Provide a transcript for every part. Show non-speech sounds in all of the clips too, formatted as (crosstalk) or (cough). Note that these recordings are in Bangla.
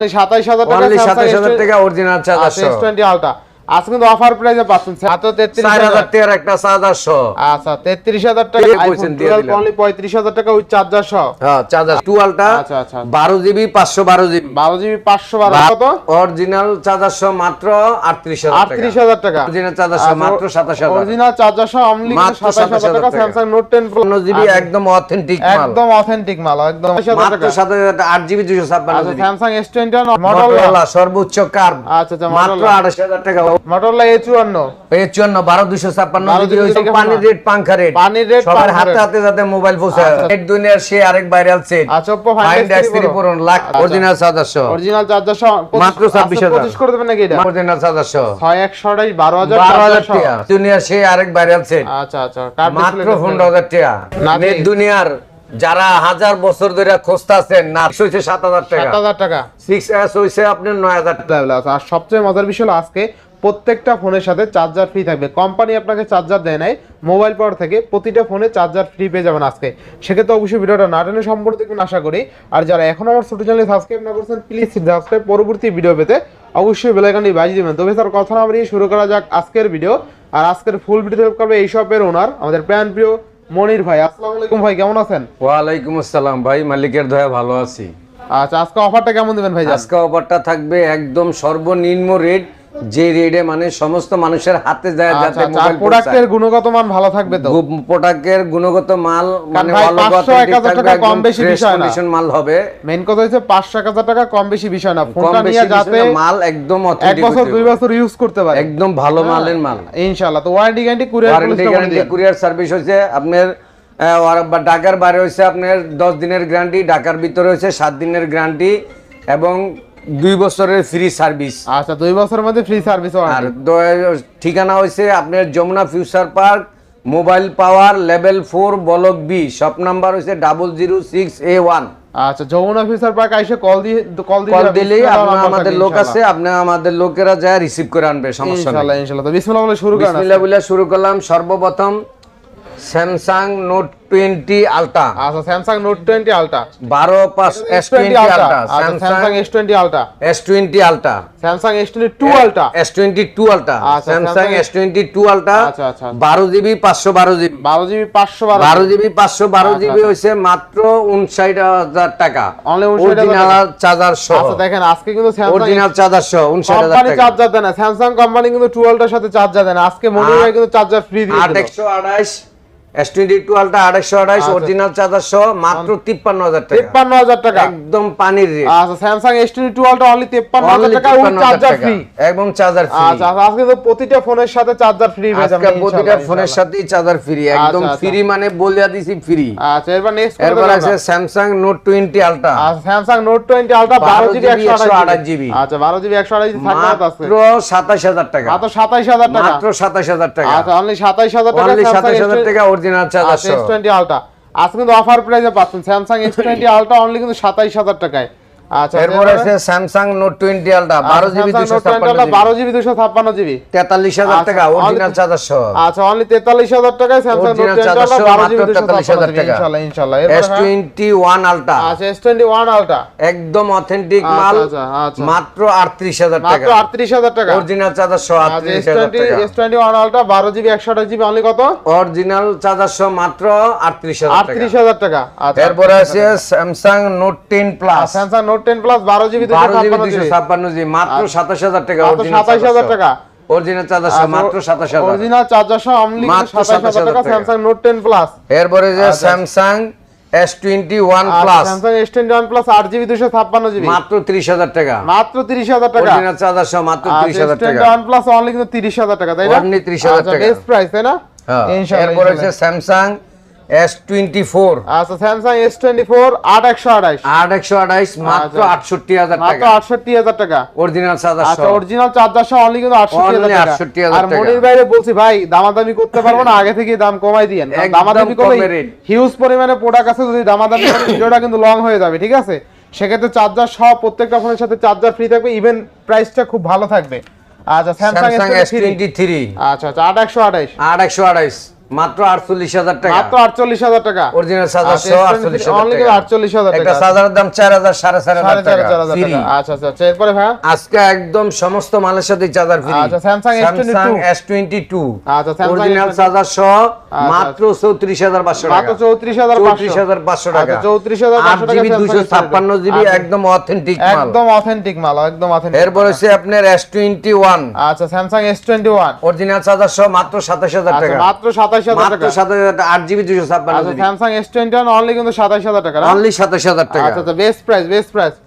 সাতাইশ হাজার টাকা সাতাশ হাজার S20 টাকা অরিজিনাল চার্জার আচ্ছা, S20 আলট্রা আজকে কিন্তু অফার প্রাইসে পাচ্ছেন মাত্র একটা চার্জার সহ। আচ্ছা তেত্রিশ হাজার টাকা আইফোন বলছেন, দিয়ে টুয়েলভ দিলাম। অনলি পঁয়ত্রিশ হাজার টাকা উইথ চার্জার সহ। হ্যাঁ চার্জার টুয়েলটা আচ্ছা, আচ্ছা। বারো জিবি পাঁচশো বারো জিবি। বারো জিবি পাঁচশো বারো কত? অরিজিনাল চার্জার সহ মাত্র আটত্রিশ হাজার আটত্রিশ হাজার টাকা। অরিজিনাল চার্জার সহ মাত্র সাতাশ হাজার। অরিজিনাল চার্জার সহ অনলি মাত্র সাতাশ হাজার 27,000 টাকা টাকা। স্যামসাং নোট টেন পনেরো জিবি একদম অথেন্টিক মাল। একদম অথেন্টিক মাল একদম 27,000 মাত্র টাকা। সাতাশ হাজার আট জিবি দুশো ছাপ্পান্ন আচ্ছা GB. Samsung S twenty model সর্বোচ্চ কার্ভ। আচ্ছা আচ্ছা মাত্র মডেল আঠাশ হাজার টাকা এ চুয়ান্ন। এই চুয়ান্ন বারো দুশো ছাপ্পান্ন 12 জিবি হয়েছে থেকে পানির রেট পাংখা রেট। পানির rate, সবার হাতে হাতে যাতে মোবাইল পৌঁছায় আচ্ছা। নেট দুনিয়ার সে আরেক ভাইরাল সেট আচ্ছা Oppo Find X three Find lakh আচ্ছা। অরিজিনাল সহ অরিজিনাল চার্জার সহ মাত্র 26,000 পঁচিশ করে দেবেন নাকি এটা? অরিজিনাল ছয় একশো আঠাশ বারো হাজার বারো হাজার টাকা। দুনিয়ার সে আরেক ভাইরাল সেট আচ্ছা আচ্ছা মাত্র পনেরো হাজার টাকা। দুনিয়ার যারা হাজার বছর ধরে খুঁজতেছেন না হয়েছে সাত হাজার সাত টাকা হাজার টাকা। সিক্স এস হয়েছে আপনার নয় হাজার টাকা। আর সবচেয়ে মজার বিষয় হলো আজকে প্রত্যেকটা ফোনের সাথে চার্জার ফ্রি থাকবে। কোম্পানি আপনাকে চার্জার দেয় নাই মোবাইল পাওয়ার থেকে প্রতিটা ফোনে চার্জার ফ্রি পেয়ে যাবেন আজকে। সেক্ষেত্রে অবশ্যই ভিডিওটা না টেনে সম্পূর্ণ দেখবেন আশা করি। আর যারা এখন আমার ছোট চ্যানেলে সাবস্ক্রাইব না করছেন প্লিজ সাবস্ক্রাইব পরবর্তী ভিডিও পেতে অবশ্যই বেলাইকানটি বাজিয়ে দেবেন। তবে স্যার কথা না বাড়িয়ে শুরু করা যাক আজকের ভিডিও আর আজকের ফুল ভিডিও হেল্প করবে এই শপের ওনার আমাদের প্যান প্রিয় মনির ভাই। আসসালামু আলাইকুম ভাই কেমন আছেন? ওয়ালাইকুম আসসালাম ভাই মালিকের দয়া ভালো আছি। আচ্ছা আজকে অফারটা কেমন দেবেন ভাই আজকে অফারটা থাকবে একদম সর্বনিম্ন রেট যে রেটে মানে সমস্ত মানুষের হাতে যায় আচ্ছা যাতে আচ্ছা প্রোডাক্টের গুণগত মান ভালো থাকবে তো? প্রোডাক্টের গুণগত মাল মানে ভালো 500 authentic 1000 থাকবে, টাকা কম বেশি বিষয় না। মাল হবে। মেইন কথা হচ্ছে পাঁচশো এক হাজার টাকা কম বেশি বিষয় না। ফোনটা নিয়ে যাতে মাল একদম এক বছর দুই বছর ইউজ করতে পারে। একদম ভালো মালের মাল। ইনশাআল্লাহ। তো warranty guarantee courier warranty guarantee courier service হচ্ছে আপনার ঢাকার বাইরে হচ্ছে আপনার দশ দিনের গ্যারান্টি ঢাকার ভিতরে হচ্ছে সাত দিনের গ্যারান্টি এবং দুই বছরের ফ্রি সার্ভিস আচ্ছা দুই বছরের মধ্যে ফ্রি সার্ভিস আর ঠিকানা হচ্ছে আপনার Jamuna Future Park mobile power level four block B shop number হচ্ছে double zero six A one আচ্ছা যমুনা অফিসার পার্ক আইসে কল দিয়ে কল দিয়ে কল দিলেই আমাদের লোক আছে আপনি আমাদের লোকেরা যায় রিসিভ করে আনবে সমস্যা নেই। ইনশাআল্লাহ ইনশাআল্লাহ। তো বিসমিল্লাহ বলে শুরু বিসমিল্লাহ বলে শুরু করলাম সর্বপ্রথম স্যামসাং নোট টোয়েন্টি আলট্রা আচ্ছা স্যামসাং নোট টোয়েন্টি আলট্রা বারো পাঁচ S twenty Ultra Samsung S twenty Ultra S twenty Ultra Samsung S twenty two Ultra S twenty two Ultra Samsung Samsung S twenty two Ultra. বারো জিবি পাঁচশো বারো জিবি। বারো জিবি পাঁচশো বারো জিবি। পাঁচশো বারো আচ্ছা, জিবি আচ্ছা। হয়েছে মাত্র উনষাট হাজার টাকা। Only 59,000 অরিজিনাল চার্জার সহ। আচ্ছা দেখেন আজকে কিন্তু অরিজিনাল চার্জার সহ উনষাট হাজার টাকা। চার্জার দেয় না। স্যামসাং কোম্পানি কিন্তু টুয়েলভটার সাথে চার্জার দেয় না। আজকে মনে হয় কিন্তু চার্জার ফ্রি দিয়ে আট একশো এস টোয়েন্টি টু আলট্রা আড়াইশো আচ্ছা। অরিজিনাল চার্জার সহ মাত্র তিপ্পান্ন হাজার টাকা। তেপ্পান্ন হাজার টাকা? একদম পানির রেট আচ্ছা স্যামসাং এস টোয়েন্টি টুয়েলভটা অনলি তেপ্পান্ন হাজার টাকা চার্জার ফ্রি এবং চার্জার ফ্রি আচ্ছা আচ্ছা, আজকে তো প্রতিটা ফোনের সাথে চার্জার ফ্রি আজকে প্রতিটা ফোনের সাথেই চার্জার ফ্রি একদম আচ্ছা, আচ্ছা। ফ্রি মানে বলিয়া দিছি ফ্রি আচ্ছা এরপর নেক্সট এরপর আছে স্যামসাং নোট টোয়েন্টি আলট্রা আচ্ছা স্যামসাং নোট টোয়েন্টি আলট্রা বারো জিবি একশো আঠাশ জিবি। আচ্ছা বারো জিবি একশো আঠাশ জিবি মাত্র সাতাশ হাজার টাকা। মাত্র সাতাইশ হাজার টাকা? মাত্র সাতাশ হাজার টাকা। আচ্ছা অনলি সাতাইশ হাজার টাকা সাতাশ হাজার টাকা চার্জার আচ্ছা এস টোয়েন্টি আলট্রা আজকে কিন্তু অফার প্রাইসে পাচ্ছেন। Samsung S twenty Ultra only কিন্তু সাতাইশ হাজার টাকায়। আচ্ছা এরপর আছে Samsung Note GB GB GB হাজার আচ্ছা, টাকা অরিজিনাল চার্জার সহ আচ্ছা অনলি তেতাল্লিশ হাজার টাকায় Samsung Note Original twenty charger Ultra সহ বারো মাত্র জিবি 43,000 টাকা। ইনশাল্লাহ ইনশাল্লাহ। এস এরপর হ্যাঁ, টোয়েন্টি ওয়ান আলট্রা আচ্ছা এস টোয়েন্টি একদম অথেন্টিক আচ্ছা, মাল আচ্ছা, আচ্ছা। মাত্র আটত্রিশ হাজার মাত্র টাকা। আটত্রিশ হাজার টাকা। অরিজিনাল চার্জার সহ আচ্ছা টাকা জিবি অনলি কত? অরিজিনাল চার্জার সহ মাত্র আটত্রিশ হাজার টাকা। আটত্রিশ হাজার টাকা। আচ্ছা এরপরে আছে Samsung Note ten plus Samsung Note ten plus বারো জিবি দুশো ছাপ্পান্ন জিবি মাত্র সাতাশ হাজার টাকা মাত্র 27,000 টাকা। অরিজিনাল চার্জার মাত্র সাতাশ হাজার। অরিজিনাল চার্জার সহ অনলি মাত্র সাতাশ হাজার 27,000 টাকা। স্যামসাং নোট টেন প্লাস এরপরে যে Samsung S twenty one plus Samsung S twenty one plus আট জিবি দুশো ছাপ্পান্ন জিবি মাত্র ত্রিশ হাজার টাকা। মাত্র তিরিশ হাজার টাকা। অরিজিনাল চার্জার সহ মাত্র ত্রিশ হাজার টাকা। ওয়ান প্লাস অনলি কিন্তু তিরিশ হাজার টাকা তাই না? Only 30,000 টাকা। বেস্ট প্রাইস তাই না? হ্যাঁ। এরপরে ইনশাআল্লাহ। স্যামসাং S24 আচ্ছা Samsung S24 8128 8128 মাত্র আচ্ছা। 68000 টাকা। মাত্র 68000 টাকা। অরিজিনাল চার্জার আচ্ছা অরিজিনাল চার্জার সহ অনলি কিন্তু 68000 টাকা। আর মনির বাইরে বলছি ভাই দামাদামি করতে পারব না আগে থেকে দাম কমাই দিয়েন। দামাদামি করলে হিউজ পরিমাণে প্রোডাক্ট আছে যদি দামাদামি করেন ভিডিওটা কিন্তু লং হয়ে যাবে ঠিক আছে? সেক্ষেত্রে চার্জার সহ প্রত্যেকটা ফোনের সাথে চার্জার ফ্রি থাকবে ইভেন প্রাইসটা খুব ভালো থাকবে। আচ্ছা Samsung থ্রি আচ্ছা আচ্ছা 8128 8128 মাত্র আটচল্লিশ হাজার টাকা। মাত্র আটচল্লিশ হাজার টাকা। অরিজিনাল চার্জার আচ্ছা, সহ S23 আটচল্লিশ only হাজার কিন্তু টাকা 48,000 একটা টাকা। দাম চার হাজার সাড়ে চার সাড়ে হাজার চার টাকা। আচ্ছা আচ্ছা আচ্ছা। এরপরে ভাই? আজকে একদম সমস্ত মালের সাথে চার্জার ফ্রি আচ্ছা, Samsung S22 এস টোয়েন্টি আচ্ছা, Samsung অরিজিনাল চার্জার সহ মাত্র চৌত্রিশ হাজার পাঁচশো টাকা। মাত্র চৌত্রিশ হাজার চৌত্রিশ হাজার পাঁচশো টাকা। চৌত্রিশ হাজার আট পাঁচশো টাকা জিবি Samsung দুশো S22 ছাপ্পান্ন জিবি আচ্ছা, একদম অথেন্টিক মাল। একদম অথেন্টিক মাল একদম অথেন্টিক এরপর হচ্ছে আপনার এস টোয়েন্টি ওয়ান আচ্ছা Samsung S twenty one original charger সহ মাত্র সাতাশ হাজার আচ্ছা টাকা। মাত্র টাকা। আচ্ছা টাকা আচ্ছা আচ্ছা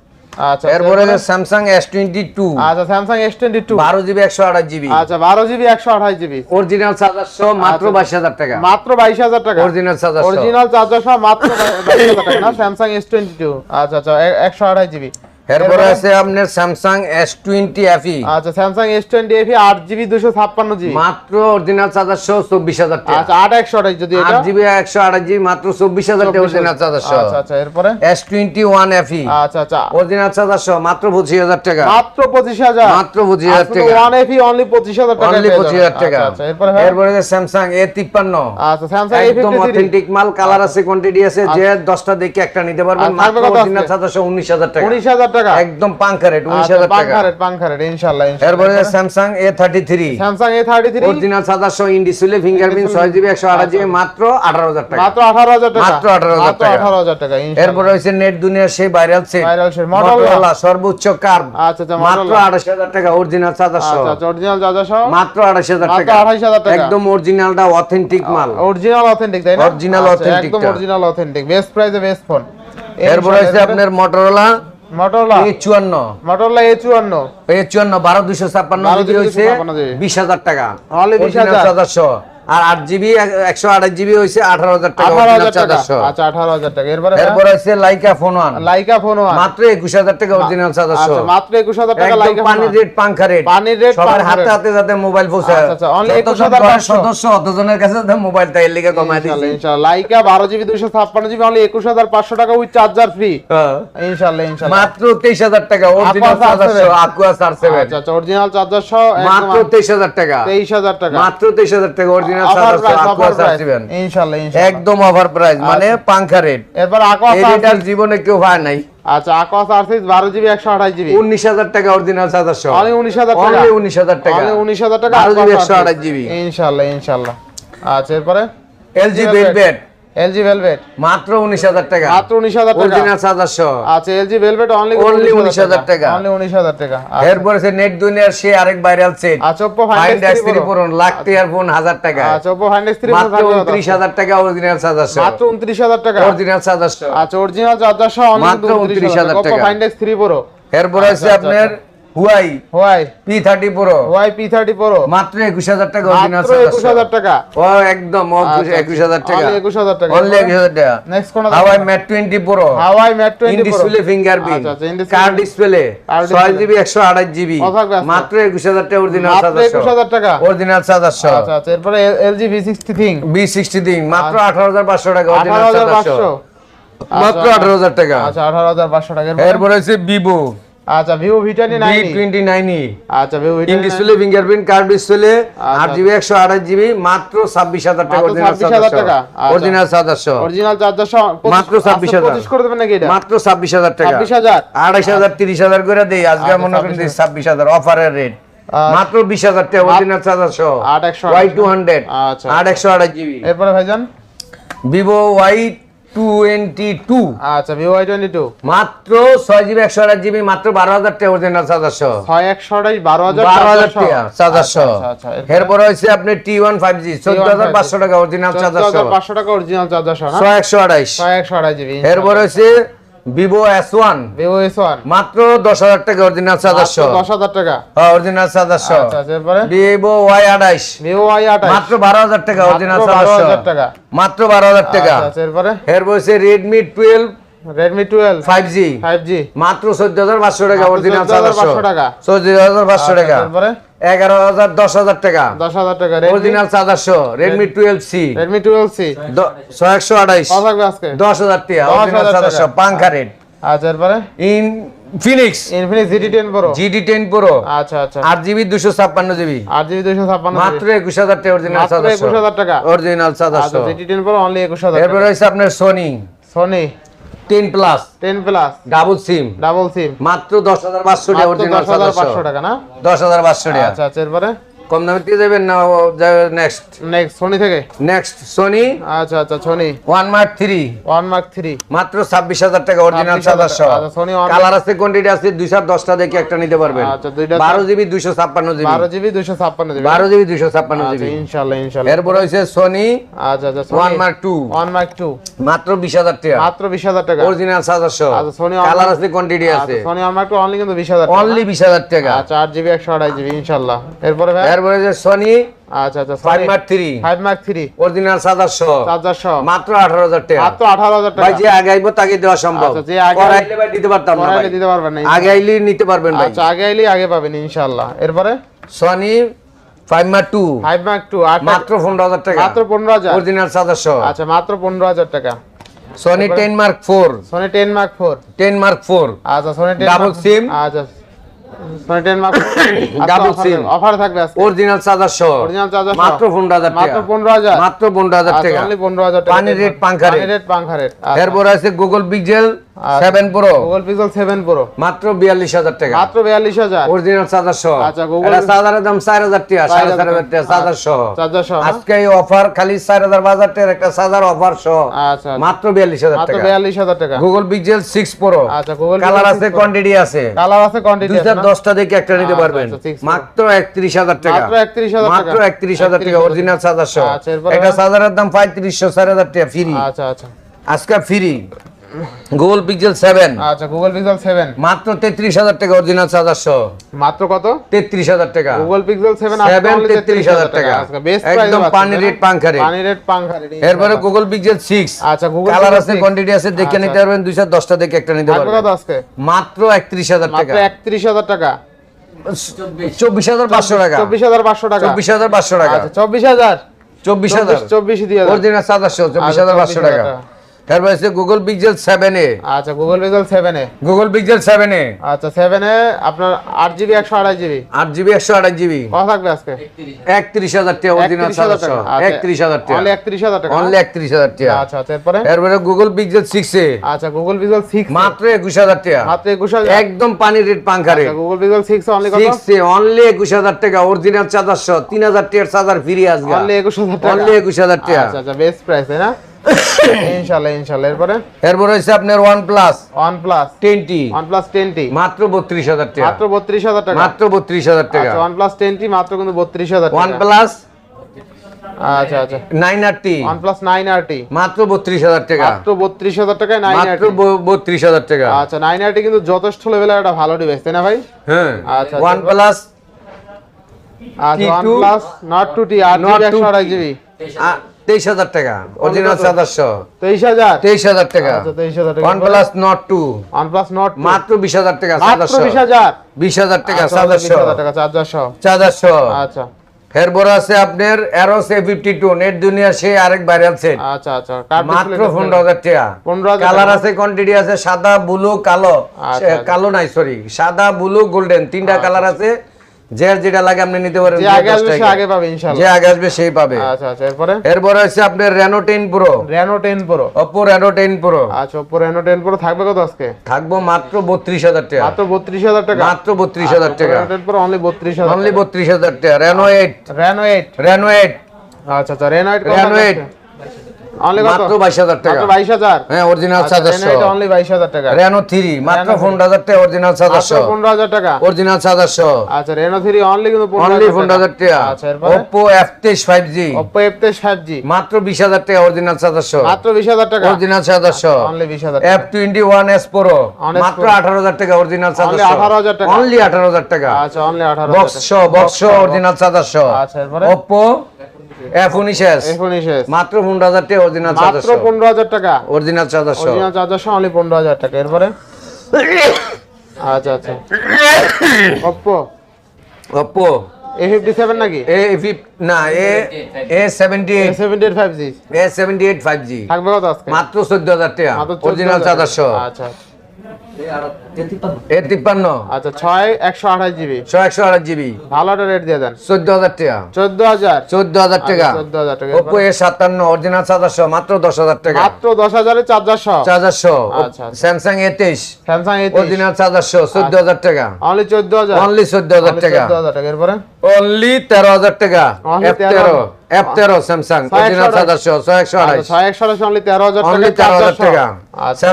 আচ্ছা এরপরে স্যামসাং এস টোয়েন্টি টু আচ্ছা স্যামসাং এস টোয়েন্টি টু বারো জিবি একশো আঠাশ জিবি। আচ্ছা বারো জিবি একশো আঠাশ জিবি। অরিজিনাল চার্জার সহ মাত্র। বাইশ হাজার টাকা। মাত্র বাইশ হাজার টাকা। অরিজিনাল চার্জার অরিজিনাল চার্জার সহ মাত্র বাইশ হাজার টাকা না স্যামসাং এস টোয়েন্টি টু আচ্ছা আচ্ছা একশো আঠাশ জিবি। এরপরে আছে আপনার স্যামসাং এস টোয়েন্টি এফি আচ্ছা স্যামসাং এস টোয়েন্টি এফি আট জিবি দুশো ছাপ্পান্ন জিবি মাত্র অরিজিনাল চার্জার সহ চব্বিশ হাজার টাকা। আচ্ছা আট একশো আঠাশ যদি আট এটা জিবি একশো আঠাশ জিবি মাত্র চব্বিশ হাজার টাকা অরিজিনাল চার্জার সহ। আচ্ছা আচ্ছা এরপরে? এস টোয়েন্টি ওয়ান এফি আচ্ছা আচ্ছা। অরিজিনাল চার্জার সহ মাত্র পঁচিশ হাজার টাকা। মাত্র পঁচিশ হাজার। মাত্র 25,000 টাকা। ওয়ান এফি অনলি পঁচিশ হাজার টাকা অনলি পঁচিশ হাজার টাকা। আচ্ছা এরপরে ভাই? এরপরে স্যামসাং এ তিপ্পান্ন। আচ্ছা স্যামসাং একদম অথেন্টিক মাল কালার আছে কোয়ান্টিটি আছে যে দশটা দেখে একটা নিতে পারবেন মাত্র অরিজিনাল আজকে? চার্জার উনিশ হাজার টাকা। উনিশ হাজার টাকা। একদম পাঙ্কা রেট উনিশ আচ্ছা হাজার টাকা। পাঙ্খারেট পাঙ্খারেট ইনশাল্লাহ এরপরে Samsung A thirty three Samsung A thirty three original charger সহ ইন্ডিসপ্লে ফিঙ্গারপ্রিন্ট ছয় জিবি একশো আঠাশ জিবি মাত্র আঠারো হাজার টাকা। মাত্র আঠারো হাজার টাকা। মাত্র 18,000 মাত্র টাকা। আঠারো হাজার টাকা ইনশাল্লাহ। এরপরে হচ্ছে নেট দুনিয়ার সেই ভাইরাল সেট Motorola। মটোরোলা সর্বোচ্চ কার্ভ আচ্ছা আচ্ছা মাত্র। আঠাশ হাজার টাকা অরিজিনাল সহ আচ্ছা অরিজিনাল সহ মাত্র আঠাশ হাজার টাকা। 28,000 টাকা। একদম অরিজিনালটা অথেন্টিক মাল। অরিজিনাল অথেন্টিক তাই না? আচ্ছা, authentic একদম অরিজিনাল অথেন্টিক বেস্ট প্রাইসে বেস্ট ফোন এরপরে হচ্ছে আপনার মটোরোলা মোটরলা এ চুয়ান্ন। মোটরলা এ চুয়ান্ন। এ চুয়ান্ন বারো দুশো ছাপ্পান্ন 12 জিবি হয়েছে 256 জিবি। বিশ হাজার টাকা। 20,000 আর আট জিবি একশো আঠাশ জিবি হয়েছে আঠারো হাজার টাকা আঠারো হাজার টাকা। আচ্ছা আঠারো হাজার টাকা। এরপরে এরপর হচ্ছে Laika phone one Laika phone মাত্র একুশ হাজার টাকা অরিজিনাল আচ্ছা মাত্র একুশ হাজার টাকা লাইকা পানির রেট পাঙ্খা রেট পানির rate, সবার হাতে হাতে যাতে মোবাইল পৌঁছায়। আচ্ছা, আচ্ছা, 21,500 ঘরের সদস্য অতজনের কাছে যাতে মোবাইল তাই লিগে কমায় ইনশাল্লাহ লাইকা বারো জিবি দুশো ছাপ্পান্ন জিবি অনলি একুশ হাজার পাঁচশো টাকা উইথ চার্জার ফ্রি ইনশাল্লাহ মাত্র তেইশ হাজার টাকা অরিজিনাল সহ আকুয়া চার সেভেন আচ্ছা অরিজিনাল চার্জার মাত্র তেইশ হাজার টাকা। তেইশ হাজার টাকা। মাত্র তেইশ হাজার টাকা অরিজিনাল একদম অফার প্রাইস মানে পাঙ্খা রেট এরপর আকোয়া জীবনে কেউ হয় নাই। আচ্ছা আকোয়া সার্ভিস বারো জিবি একশো আঠাশ জিবি। উনিশ হাজার টাকা অরিজিনাল চার্জার সহ। অনলি উনিশ হাজার টাকা। অনলি উনিশ হাজার টাকা। অনলি উনিশ হাজার টাকা বারো জিবি Aqua একশো Surface। আঠাশ জিবি। ইনশাল্লাহ ইনশাল্লাহ। আচ্ছা এরপরে? LG Velvet LG Velvet. মাত্র উনিশ হাজার টাকা। মাত্র উনিশ হাজার টাকা। অরিজিনাল চার্জার সহ। আচ্ছা এলজি ভেলভেট অনলি Only 19,000 টাকা। অনলি উনিশ হাজার টাকা। আচ্ছা। এরপরে সে নেট দুনিয়ার সে আরেক ভাইরাল সেট আচ্ছা Find dash three Pro lakh টিয়ার ফোন হাজার টাকা। আচ্ছা ওপো ফাইন্ড থ্রি মাত্র উনত্রিশ হাজার টাকা অরিজিনাল চার্জার সহ। মাত্র উনত্রিশ হাজার টাকা। অরিজিনাল চার্জার সহ। আচ্ছা অরিজিনাল চার্জার সহ মাত্র 29,000 ওপো টাকা। ফাইন্ড থ্রি প্রো এরপরে আছে আচ্ছা, আপনার Huawei Y P thirty Pro Y P thirty Pro মাত্র একুশ হাজার টাকা মাত্র একুশ হাজার টাকা। ও একদম আচ্ছা, একুশ হাজার টাকা। only 21,000 টাকা। অনলি একুশ হাজার টাকা। নেক্সট কোন Huawei Mate twenty Pro Huawei Mate twenty display fingerprint আচ্ছা, আচ্ছা, in display- কার ডিসপ্লে ছয় জিবি একশো আঠাশ জিবি কত থাকবে আজকে? মাত্র একুশ হাজার টাকা অরিজিনাল একুশ হাজার টাকা? অরিজিনাল চার্জার আচ্ছা আচ্ছা এরপরে LG V sixty ThinQ V sixty তিন মাত্র আঠারো হাজার পাঁচশো টাকা অরিজিনাল পাঁচশো। মাত্র আঠারো হাজার টাকা। আচ্ছা আঠারো হাজার পাঁচশো টাকা। এরপরে- ভিভো আচ্ছা Vivo V twenty V nine twenty nine আচ্ছা Vivo V in display fingerprint car display আচ্ছা। আট জিবি একশো আঠাশ জিবি মাত্র ছাব্বিশ হাজার টাকা অরিজিনাল 26,000 টাকা। আচ্ছা। অরিজিনাল সহ অরিজিনাল সহ মাত্র 26,000 পঁচিশ করে দেবেন নাকি মাত্র ছাব্বিশ হাজার টাকা। ছাব্বিশ হাজার। আড়াইশ হাজার তিরিশ হাজার করে দেই। আজকে আচ্ছা, মনে করেন 26,000 ছাব্বিশ হাজার অফারের রেট আচ্ছা। মাত্র বিশ হাজার টাকা অরিজিনাল সহ আট একশো ওয়াই টু হান্ড্রেড আচ্ছা। আট একশো আঠাশ জিবি এরপরে ভাইজান? Vivo Y twenty two. আচ্ছা ভিভো ওয়াই মাত্র ছয় জিবি একশো আঠাশ জিবি মাত্র বারো হাজার টাকা অরিজিনাল চার্জার সহ ছয় একশো আঠাশ বারো হাজার বারো হাজার চার্জার টাকা সহ। চার্জার আচ্ছা, সহ আচ্ছা, আচ্ছা, এরপরে? হচ্ছে আপনি টি ওয়ান ফাইভ জি চোদ্দ হাজার পাঁচশো টাকা অরিজিনাল চার্জার সহ 14,500 টাকা অরিজিনাল চার্জার সহ না? ছয় একশো আঠাইশ ছয় একশো আঠাশ জিবি। এরপর হচ্ছে Vivo S one Vivo S one মাত্র দশ হাজার টাকা অরিজিনাল সহ দশ হাজার টাকা। অরিজিনাল আচ্ছা আচ্ছা, এরপরে? ভিভো ওয়াই আঠাইশ ভিভো ওয়াই আঠাশ। মাত্র বারো হাজার টাকা অরিজিনাল মাত্র চার্জার 12,000 টাকা। মাত্র বারো হাজার টাকা। আচ্ছা, আচ্ছা, এরপরে? এরপর হচ্ছে Redmi twelve five G five G মাত্র চোদ্দ হাজার পাঁচশো টাকা মাত্র অরিজিনাল 14,500 টাকা। চোদ্দ হাজার পাঁচশো টাকা। এরপরে? এগারো হাজার দশ হাজার টাকা। দশ হাজার টাকা original charger Redmi twelve C Redmi twelve C ছয় একশো আঠাইশ। কত থাকবে আজকে? দশ হাজার টাকা অরিজিনাল চার্জার পাঙ্খা রেট আচ্ছা এরপরে? Infinix Infinix GT ten pro GT ten pro আচ্ছা আচ্ছা। আট জিবি দুশো ছাপ্পান্ন জিবি। আট জিবি দুইশো ছাপ্পান্ন মাত্র একুশ হাজার টাকা অরিজিনাল 21,000 টাকা। অরিজিনাল আচ্ছা জিটি টেন প্রো অনলি একুশ হাজার এরপর রয়েছে আপনার Sony Sony ten plus ten plus double SIM double SIM মাত্র দশ হাজার পাঁচশো টাকা দশ হাজার পাঁচশো টাকা না? দশ হাজার পাঁচশো টাকা। আচ্ছা আচ্ছা এরপরে? কম দামে দিয়ে যাবেন না নেক্সট নেক্সট সোনি থেকে? নেক্সট সোনি আচ্ছা আচ্ছা Sony one mark three one mark three মাত্র ছাব্বিশ হাজার টাকা অরিজিনাল 26,000 সাতাশশো। আচ্ছা, Sony কালার আছে কোয়ান্টিটি আছে দুইশো দশটা দেখে একটা নিতে পারবেন। আচ্ছা, দুইটা বারো জিবি দুইশো ছাপ্পান্ন জিবি। বারো জিবি দুইশো ছাপ্পান্ন জিবি। বারো জিবি দুইশো ছাপ্পান্ন আচ্ছা জিবি। ইনশাল্লাহ ইনশাল্লাহ। এরপর হয়েছে সোনি আচ্ছা আচ্ছা one mark two one mark two মাত্র বিশ হাজার টাকা। মাত্র বিশ হাজার টাকা। অরিজিনাল সাতাশশো। আচ্ছা, Sony one কালার আছে কোয়ান্টিটি আছে। সোনি ওয়ান মার্ক অনলি কিন্তু বিশ হাজার টাকা। অনলি বিশ হাজার টাকা। আচ্ছা আট জিবি একশো আড়াই জিবি ইনশাল্লাহ। এরপরে ভাই? এরপরে হয়েছে সোনি আচ্ছা আচ্ছা মার্ক মার্ক অরিজিনাল মাত্র আঠারো হাজার টাকা। মাত্র আঠারো হাজার ভাই যে আগে আইবো তাকে দেওয়া সম্ভব। আচ্ছা, যে আগে- আইলে ভাই দিতে পারতাম না ভাই। দিতে পারবেন না আগে আইলে নিতে পারবেন ভাই। আচ্ছা আগে আইলে আগে পাবেন ইনশাল্লাহ। এরপরে? Sony five mark two five mark মাত্র টাকা। মাত্র অরিজিনাল আচ্ছা মাত্র টাকা। Sony mark four Sony ten mark four ten mark four আচ্ছা সোনি? আচ্ছা অফার (coughs) থাকবে অরিজিনাল চার্জার সহ? মাত্র মাত্র আচ্ছা টাকা। অনলি পনেরো হাজার টাকা পানি রেট পাংখা রেট। পানি রেট পাংখা রেট এরপর আছে গুগল আচ্ছা। Seven pro Google Pixel seven pro মাত্র বিয়াল্লিশ হাজার টাকা। মাত্র বিয়াল্লিশ হাজার। অরিজিনাল চার্জারশো আচ্ছা, Google- এটা চার্জারের দাম চার হাজার টাকা সাড়ে চার হাজার টাকা টাকা। চার্জারশো চার্জার সহ? আজকে এই অফার খালি চার হাজার বাজার টাকার একটা চার্জার অফার সহ। আচ্ছা মাত্র বিয়াল্লিশ হাজার মাত্র টাকা। বিয়াল্লিশ হাজার টাকা। গুগল পিক্সেল সিক্স প্রো আচ্ছা, Google কালার আছে কোয়ান্টিটি আছে। কালার আছে কোয়ান্টিটি দুইটা দশটা দেখে একটা নিতে আচ্ছা, পারবেন। আচ্ছা, 6 Pro। মাত্র একত্রিশ হাজার টাকা। মাত্র 31,000 টাকা। মাত্র একত্রিশ হাজার টাকা অরিজিনাল আচ্ছা, এরপরে একটা চার্জারের দাম পঁয়ত্রিশশো চার হাজার টাকা ফ্রি আচ্ছা আচ্ছা। আজকে ফ্রি গুগল পিক্সেল সেভেন আচ্ছা গুগল পিক্সেল সেভেন মাত্র তেত্রিশ হাজার টাকা অরিজিনাল চার্জারশো মাত্র কত? তেত্রিশ হাজার টাকা। গুগল পিক্সেল সেভেন সেভেন তেত্রিশ হাজার টাকা। একদম পানি রেট পাংখা রেট পানি রেট পাংখা রেট এরপরে গুগল পিক্সেল সিক্স আচ্ছা গুগল কালার আছে কোয়ান্টিটি আছে দেখে আচ্ছা। নিতে পারবেন দুইশো দশটা দেখে একটা নিতে পারবেন। কত আজকে? মাত্র একত্রিশ হাজার টাকা। মাত্র একত্রিশ হাজার টাকা। চব্বিশ। হাজার পাঁচশো টাকা। চব্বিশ হাজার পাঁচশো টাকা। চব্বিশ হাজার পাঁচশো টাকা। আচ্ছা চব্বিশ হাজার। চব্বিশ হাজার। চব্বিশ দিয়ে। অরিজিনাল সাতাশশো চব্বিশ আচ্ছা, হাজার পাঁচশো 24,000 টাকা। টাকা। তারপর আছে গুগল পিক্সেল সেভেন এ। আচ্ছা Google Pixel seven A. Google Pixel seven A. আচ্ছা সেভেন এ আপনার আট জিবি একশো আড়াই জিবি আট জিবি একশো আঠাশ জিবি কত থাকবে আজকে? একত্রিশ হাজার টাকা অরিজিনাল 31,000 সাতাশশো টাকা। আচ্ছা, একত্রিশ হাজার টাকা। only 31,000 টাকা অনলি একত্রিশ হাজার টাকা। আচ্ছা আচ্ছা এরপরে? এরপরে গুগল পিক্সেল সিক্স এ। আচ্ছা গুগল পিক্সেল সিক্স মাত্র একুশ হাজার টাকা। মাত্র একুশ হাজার। একদম পানি রেট পাংখা rate Google Pixel six only কত? সিক্স এ অনলি একুশ হাজার টাকা অরিজিনাল চার্জারশো তিন হাজার টাকার চার্জার ফ্রি আসবে অনলি একুশ হাজার টাকা। অনলি একুশ হাজার টাকা। আচ্ছা আচ্ছা বেস্ট প্রাইস তাই না? ইনশাল্লাহ ইনশাল্লাহ এরপরে? আপনার মাত্র টাকা। মাত্র টাকা? মাত্র আচ্ছা মাত্র কিন্তু টাকা। আচ্ছা আচ্ছা। আর আর মাত্র টাকা। মাত্র টাকায় টাকা। আচ্ছা কিন্তু যথেষ্ট লেভেলের একটা ভালো ডিভাইস তাই না ভাই? হ্যাঁ। আচ্ছা, one. Plus one plus Nord two T আট Not 2T আড়াই জিবি তেইশ হাজার টাকা অরিজিনাল সাতাশশো। তেইশ হাজার? তেইশ হাজার টাকা। তেইশ হাজার টাকা। One plus Nord two one plus Nord মাত্র বিশ হাজার টাকা সাতাশশো। বিশ হাজার? বিশ হাজার টাকা আচ্ছা, সাতাশশো। টাকা চারশো আচ্ছা। এরপর আছে আপনার এ ফিফটি টু নেট দুনিয়া সেই আরেক ভাইরাল সেট আচ্ছা আচ্ছা। মাত্র পনেরো হাজার টাকা। 15,000 কালার আছে কোয়ান্টিটি আছে সাদা ব্লু কালো। কালো নাই সরি সাদা ব্লু গোল্ডেন তিনটা কালার আছে। যার যেটা লাগে আপনি নিতে পারেন যে যে আগে আসবে আগে পাবে যে আগে আসবে সেই পাবে। আচ্ছা আচ্ছা এরপরে? আপনার Reno ten pro Reno ten pro Oppo Reno ten pro আচ্ছা ওপো রেনো টেন প্রো থাকবে কত আজকে? থাকব মাত্র বত্রিশ হাজার টাকা। মাত্র বত্রিশ হাজার টাকা? মাত্র বত্রিশ হাজার টাকা। প্রো অনলি বত্রিশ হাজার অনলি বত্রিশ হাজার টাকা। Reno eight Reno eight Reno eight আচ্ছা আচ্ছা এইট অনলি কত মাত্র বাইশ হাজার টাকা। হ্যাঁ অরিজিনাল আচ্ছা রেনো অনলি বাইশ হাজার টাকা। মাত্র অরিজিনাল অরিজিনাল সাতাশশো। আচ্ছা অনলি কিন্তু অনলি পনেরো হাজার টাকা। আচ্ছা এরপরে? ওপো এফ তেইশ ফাইভ জি ওপো এফ তেইশ ফাইভ জি মাত্র বিশ হাজার টাকা অরিজিনাল সাতাশশো। মাত্র বিশ হাজার টাকা? অরিজিনাল সাতাশশো। অনলি বিশ হাজার F twenty one S pro Honest মাত্র Pro। আঠারো হাজার টাকা অরিজিনাল Only সাতাশশো। 18,000 টাকা। অনলি আঠারো হাজার টাকা। আচ্ছা অনলি আঠারো বক্স বক্স অরিজিনাল সাতাশশো। আচ্ছা, এরপরে? ওপো এফ উনিশ এস এখন মাত্র পনেরো হাজার টাকা অরিজিনাল মাত্র সাতাশশো পনেরো হাজার টাকা? অরিজিনাল সাতাশশো অরিজিনাল চার্জার সহ অনলি পনেরো হাজার টাকা। এরপরে? আচ্ছা আচ্ছা। নাকি? না থাকবে কত আজকে? মাত্র চোদ্দ হাজার টাকা। মাত্র 14,000 অরিজিনাল আচ্ছা। এ তিপ্পান্ন। আচ্ছা ছয় একশো আঠাশ জিবি। ছয় একশো আট জিবি। ভালো একটা রেট দিয়ে দেন। চোদ্দ হাজার টাকা। চোদ্দ হাজার। চোদ্দ হাজার টাকা। চোদ্দ হাজার টাকা। ওপো এ সাতান্ন অরিজিনাল সাতাশশো মাত্র দশ হাজার টাকা। মাত্র দশ হাজারে চার্জার সহ চার্জারশো আচ্ছা, আচ্ছা। স্যামসাং এ তেইশ। স্যামসাং অরিজিনাল চার্জারশো চোদ্দ হাজার টাকা। অনলি চোদ্দ হাজার। অনলি চোদ্দ হাজার টাকা। চোদ্দ হাজার টাকা। এরপরে? অনলি তেরো হাজার টাকা। তেরো। 13 এফ তেরো স্যামসাং ছয় একশো অরিজিনাল আঠাশ। চার্জারশো ছয় একশো আচ্ছা, আঠাশ ছয় একশো আঠাশ অনলি তেরো হাজার অনলি টাকা আচ্ছা।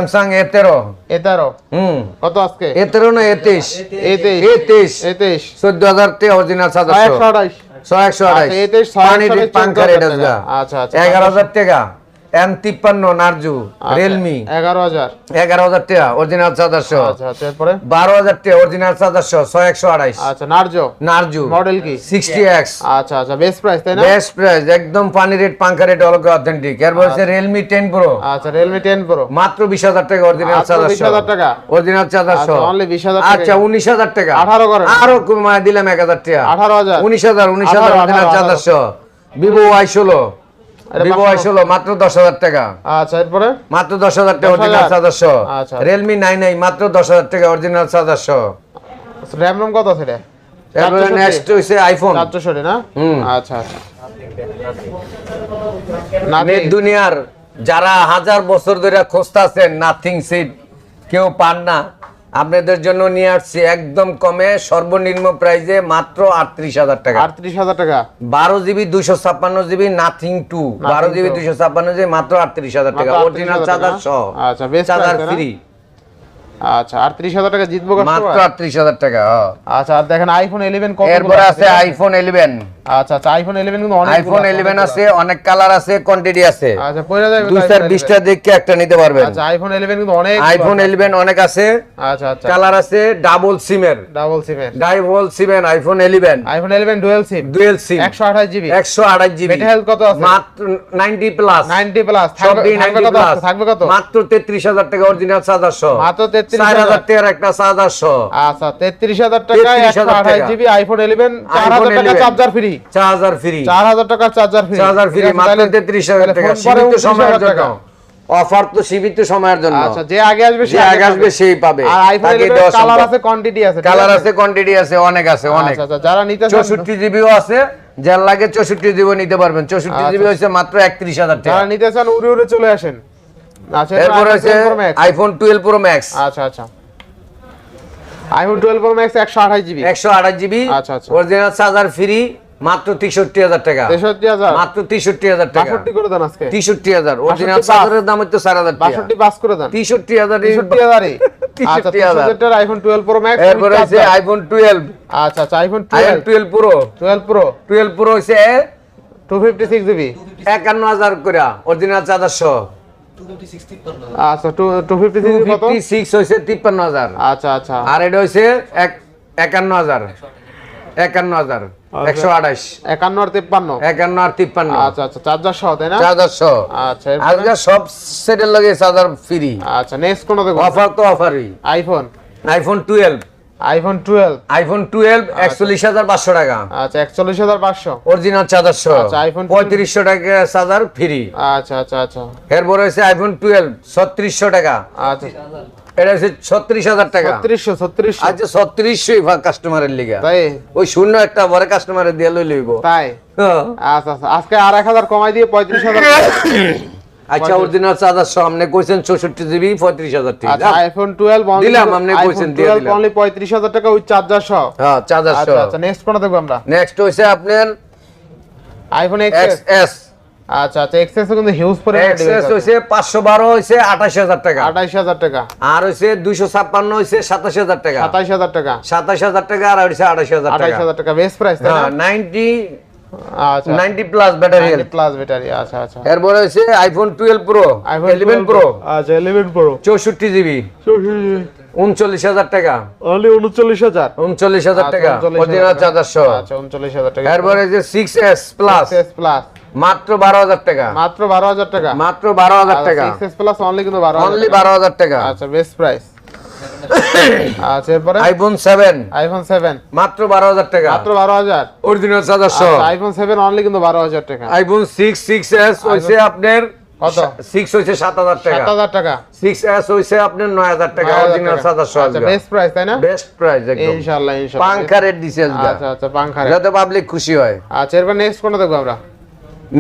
তেরো এ তেরো হুম। কত আজকে? এ তেরো না এ তেইশ এ তেইশ এ তেইশ এ তেইশ চোদ্দ হাজার টাকা অরিজিনাল ছয় চার্জারশো একশো আঠাশ ছয় একশো আঠাশ আচ্ছা, এ তেইশ, ছয় পানি একশো ডিপ চোদ্দ এটা। আচ্ছা, আচ্ছা। এগারো হাজার টাকা। এম তিপ্পান্ন নার্জু রিয়েলমি। এগারো হাজার। এগারো হাজার টাকা অরিজিনাল চার্জারশো আচ্ছা আচ্ছা বারো হাজার টাকা অরিজিনাল চার্জারশো ছয় একশো আঠাইশ আচ্ছা নার্জো? নার্জু। মডেল কি? সিক্সটি এক্স আচ্ছা আচ্ছা বেস্ট প্রাইস তাই না? বেস্ট প্রাইস একদম পানি রেট পাঙ্খা রেট অলকে অথেন্টিক এরপর হচ্ছে রিয়েলমি টেন প্রো আচ্ছা রিয়েলমি টেন প্রো মাত্র বিশ হাজার টাকা অরিজিনাল 20,000 টাকা? অরিজিনাল চার্জারশো আচ্ছা, only 20,000 আচ্ছা উনিশ হাজার টাকা। 18 করেন। আরও কমায় দিলাম এক হাজার টাকা আঠারো হাজার। উনিশ হাজার উনিশ হাজার 18, অরিজিনাল 18, ভিভো ওয়াই ষোলো। ভিভো ওয়াই ষোলো মাত্র দশ হাজার টাকা। আচ্ছা এরপরে? মাত্র দশ হাজার টাকা অরিজিনাল চার্জারশো আচ্ছা। রিয়েলমি নাইন আই মাত্র দশ হাজার টাকা অরিজিনাল চার্জারশো র্যাম রোম কত আছে রে এরপরে নেক্সট হচ্ছে আইফোন চারশোষট্টি না? আচ্ছা আচ্ছা। দুনিয়ার যারা হাজার বছর ধরে খুঁজতেছেন নাথিং সিট কেউ পান না। আপনাদের জন্য নিয়ে আসছি একদম কমে সর্বনিম্ন প্রাইজে মাত্র আটত্রিশ হাজার টাকা। আটত্রিশ হাজার টাকা? বারো জিবি দুইশো ছাপ্পান্ন জিবি নাথিং টু বারো জিবি 2 দুইশো ছাপ্পান্ন জিবি মাত্র আটত্রিশ হাজার টাকা। Original charger. সহ। আচ্ছা, চার্জার? ফ্রি আচ্ছা টাকা জিতবো মাত্র টাকা। আচ্ছা আর দেখেন আইফোন ইলেভেন কত এরপরে আছে আইফোন ইলেভেন আচ্ছা আচ্ছা আইফোন ইলেভেন কিন্তু অনেক আইফোন ইলেভেন আছে অনেক কালার আছে কোয়ান্টিটি আছে। আচ্ছা পয়লা যাবে দুই চার দেখে একটা নিতে পারবেন। আচ্ছা আইফোন ইলেভেন কিন্তু অনেক আইফোন ইলেভেন অনেক আছে। আচ্ছা আচ্ছা। কালার আছে ডাবল সিমের ডাবল সিমের ডাবল সিমের iPhone eleven iPhone eleven dual SIM dual GB একশো আঠাশ জিবি ব্যাটারি হেলথ কত আছে? মাত্র নাইনটি প্লাস নাইনটি প্লাস থাকবে কত থাকবে কত? মাত্র তেত্রিশ হাজার টাকা অরিজিনাল চার্জার সহ মাত্র 33,000 হাজার। টাকার একটা চার্জার সহ। আচ্ছা তেত্রিশ হাজার টাকা। আঠাশ জিবি আইফোন ইলেভেন চার হাজার টাকা চার্জার ফ্রি চার্জার ফ্রি চার হাজার টাকা চার্জার ফ্রি চার্জার ফ্রি মাত্র তেত্রিশ হাজার টাকা। সীমিত সময়ের জন্য। অফার তো সীমিত সময়ের জন্য। আচ্ছা যে আগে আসবে যে আগে আসবে সেই পাবে। আর আইফোন তাকে ইলেভেন দেওয়া কালার আছে কোয়ান্টিটি আছে কালার আছে? কোয়ান্টিটি আছে অনেক আছে অনেক। আচ্ছা আচ্ছা যারা নিতে চান। চৌষট্টি জিবিও আছে যার লাগে চৌষট্টি জিবি নিতে পারবেন। চৌষট্টি আচ্ছা। জিবি হচ্ছে মাত্র একত্রিশ হাজার টাকা। যারা নিতে চান উড়ে উড়ে চলে আসেন। আচ্ছা এরপর 12। আইফোন টুয়েলভ প্রো ম্যাক্স আচ্ছা আচ্ছা। আইফোন টুয়েলভ প্রো ম্যাক্স একশো আঠাশ জিবি একশো আঠাশ জিবি আচ্ছা, আচ্ছা। অরিজিনাল চার্জার ফ্রি মাত্র তেষট্টি হাজার টাকা। তেষট্টি হাজার? মাত্র তেষট্টি হাজার টাকা। বাষট্টি করে দেন আজকে। তেষট্টি হাজার। অরিজিনাল চার্জারের দাম হচ্ছে চার হাজার টাকা। বাষট্টি পাস করে দেন। তেষট্টি (laughs) হাজার তেষট্টি হাজারে আচ্ছা 63,000 তেষট্টি আইফোন টুয়েলভ প্রো ম্যাক্স এরপর আইফোন আচ্ছা আচ্ছা iPhone pro twelve pro twelve pro হচ্ছে টু ফিফটি সিক্স জিবি একান্ন হাজার করে অরিজিনাল চার্জার সহ। আচ্ছা টু টু ফিফটি সিক্স কত? ফিফটি সিক্স হয়েছে তিপ্পান্ন হাজার আচ্ছা আচ্ছা। আর এটা একান্ন হাজার একশো আঠাশ একান্ন আর তেপ্পান্ন? একান্ন আর তিপ্পান্ন। আচ্ছা আচ্ছা। চার্জার সহ তাই না? চার্জার সহ। আচ্ছা এরপরে? আজকে সব সেটের লগে চার্জার ফ্রি আচ্ছা নেক্সট কোন দেখো অফার তো অফারই। IPhone iPhone twelve iPhone twelve iPhone twelve একচল্লিশ হাজার পাঁচশো টাকা। আচ্ছা একচল্লিশ হাজার পাঁচশো। অরিজিনাল চার্জার সহ আচ্ছা, iPhone 12 পঁয়ত্রিশশো টাকা চার্জার ফ্রি আচ্ছা আচ্ছা আচ্ছা। এরপর আইফোন টুয়েলভ ছত্রিশশো টাকা। আচ্ছা। এটা হচ্ছে ছত্রিশ হাজার টাকা। ছত্রিশশো ছত্রিশশো। আচ্ছা ছত্রিশশোই কাস্টমারের লিগা। তাই? ওই শূন্য একটা পরে কাস্টমারের দিয়ে লই লইব। তাই? আচ্ছা আচ্ছা। আজকে আর এক হাজার কমাই দিয়ে পঁয়ত্রিশ হাজার (coughs) আচ্ছা অরিজিনাল চার্জার সহ আপনি কইছেন চৌষট্টি জিবি পঁয়ত্রিশ হাজার টাকা। আচ্ছা আইফোন টুয়েলভ দিলাম, আপনি কইছেন, দিয়ে দিলাম। অনলি পঁয়ত্রিশ হাজার টাকা উইথ চার্জার সহ হ্যাঁ চার্জার আচ্ছা সহ আচ্ছা নেক্সট কোনটা দেখব আমরা? নেক্সট হইছে আপনার আইফোন এক্স এক্স এস আচ্ছা আচ্ছা এক্সএস কিন্তু হিউজ পরে এক্স এস হইছে পাঁচশো বারো হইছে আঠাশ হাজার টাকা। আঠাইশ হাজার টাকা। আর হইছে দুইশো ছাপ্পান্ন হইছে সাতাশ হাজার টাকা। সাতাইশ হাজার টাকা। সাতাশ হাজার টাকা আর হইছে আঠাশ হাজার আঠাইশ টাকা হাজার টাকা বেস্ট প্রাইস না? হ্যাঁ নাইনটি আচ্ছা ninety plus battery plus battery আচ্ছা আচ্ছা। এরপরে হইছে iPhone twelve pro iPhone eleven pro আচ্ছা প্রো জিবি টাকা। অনলি উনচল্লিশ হাজার। উনচল্লিশ হাজার আচ্ছা, টাকা 39,000 অরিজিনাল। চার্জার সহ। আচ্ছা টাকা। এরপরে যে six S plus S plus মাত্র বারো হাজার টাকা। মাত্র বারো হাজার টাকা। মাত্র বারো হাজার টাকা। সিক্স প্লাস অনলি কিন্তু বারো অনলি বারো হাজার টাকা। আচ্ছা বেস্ট প্রাইস আচ্ছা এরপরে? আইফোন আইফোন মাত্র বারো হাজার টাকা। মাত্র বারো হাজার? অরিজিনাল চার্জার সহ আইফোন সেভেন অনলি কিন্তু টাকা। আইফোন হইছে আপনার কত? টাকা। আপনার অরিজিনাল। সহ আচ্ছা বেস্ট প্রাইস তাই না? বেস্ট প্রাইস একদম। ইনশাআল্লাহ ইনশাআল্লাহ। পাঙ্খা রেট দিছে আজকে আচ্ছা আচ্ছা পাংখা যাতে পাবলিক খুশি হয়। আচ্ছা এরপর নেক্সট কোনটা দেখব আমরা?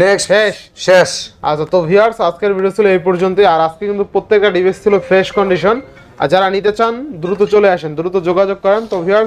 নেক্সট শেষ। শেষ। আচ্ছা তো ভিউয়ার্স আজকের ভিডিও ছিল এই পর্যন্তই। আর আজকে কিন্তু প্রত্যেকটা ডিভাইস ছিল ফ্রেশ কন্ডিশন আর যারা নিতে চান দ্রুত চলে আসেন দ্রুত যোগাযোগ করেন। তো ভিউয়ার্স